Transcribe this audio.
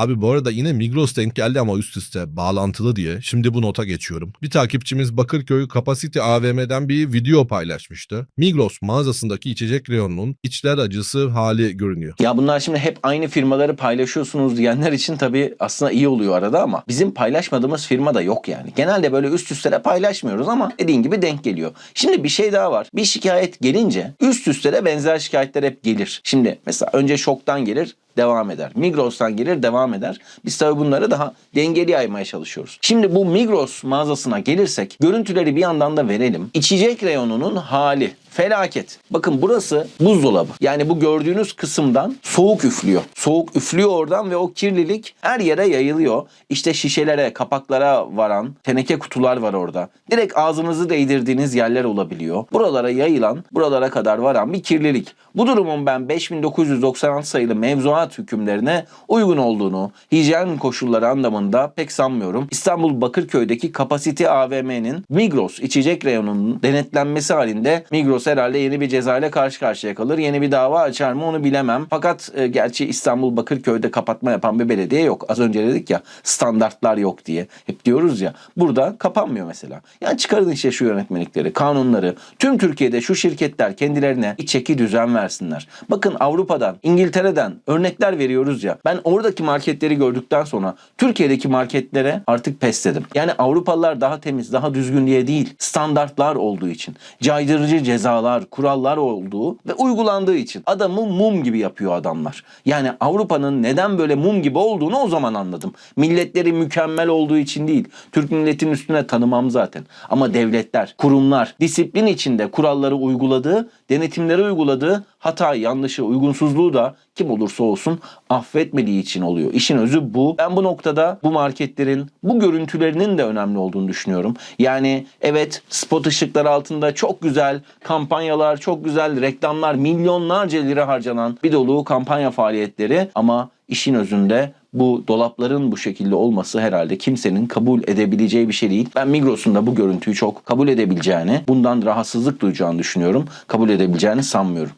Abi bu arada yine Migros denk geldi ama üst üste bağlantılı diye. Şimdi bu nota geçiyorum. Bir takipçimiz Bakırköy Capacity AVM'den bir video paylaşmıştı. Migros mağazasındaki içecek reyonunun içler acısı hali görünüyor. Ya bunlar şimdi hep aynı firmaları paylaşıyorsunuz diyenler için tabii aslında iyi oluyor arada ama bizim paylaşmadığımız firma da yok yani. Genelde böyle üst üste de paylaşmıyoruz ama dediğin gibi denk geliyor. Şimdi bir şey daha var. Bir şikayet gelince üst üste de benzer şikayetler hep gelir. Şimdi mesela önce şoktan gelir devam eder. Migros'tan gelir devam eder. Biz tabii bunları daha dengeli yaymaya çalışıyoruz. Şimdi bu Migros mağazasına gelirsek görüntüleri bir yandan da verelim. İçecek reyonunun hali felaket. Bakın burası buzdolabı. Yani bu gördüğünüz kısımdan soğuk üflüyor. Soğuk üflüyor oradan ve o kirlilik her yere yayılıyor. İşte şişelere, kapaklara varan teneke kutular var orada. Direkt ağzınızı değdirdiğiniz yerler olabiliyor. Buralara yayılan, buralara kadar varan bir kirlilik. Bu durumun ben 5996 sayılı mevzuat hükümlerine uygun olduğunu, hijyen koşulları anlamında pek sanmıyorum. İstanbul Bakırköy'deki Kapasite AVM'nin Migros içecek reyonunun denetlenmesi halinde Migros herhalde yeni bir cezayla karşı karşıya kalır. Yeni bir dava açar mı onu bilemem. Fakat e, gerçi İstanbul Bakırköy'de kapatma yapan bir belediye yok. Az önce dedik ya standartlar yok diye. Hep diyoruz ya. Burada kapanmıyor mesela. Yani çıkarın işte şu yönetmelikleri, kanunları. Tüm Türkiye'de şu şirketler kendilerine bir çeki düzen versinler. Bakın Avrupa'dan, İngiltere'den örnekler veriyoruz ya. Ben oradaki marketleri gördükten sonra Türkiye'deki marketlere artık pes dedim. Yani Avrupalılar daha temiz, daha düzgün diye değil. Standartlar olduğu için. Caydırıcı cezalar, kurallar olduğu ve uygulandığı için. Adamı mum gibi yapıyor adamlar. Yani Avrupa'nın neden böyle mum gibi olduğunu o zaman anladım. Milletleri mükemmel olduğu için değil. Türk milletinin üstüne tanımam zaten. Ama devletler, kurumlar disiplin içinde kuralları uyguladığı, denetimleri uyguladığı hata, yanlışı, uygunsuzluğu da kim olursa olsun affetmediği için oluyor. İşin özü bu. Ben bu noktada bu marketlerin, bu görüntülerinin de önemli olduğunu düşünüyorum. Yani evet spot ışıklar altında çok güzel kampanyalar, çok güzel reklamlar, milyonlarca lira harcanan bir dolu kampanya faaliyetleri ama işin özünde bu dolapların bu şekilde olması herhalde kimsenin kabul edebileceği bir şey değil. Ben Migros'un da bu görüntüyü çok kabul edebileceğini, bundan rahatsızlık duyacağını düşünüyorum. Kabul edebileceğini sanmıyorum.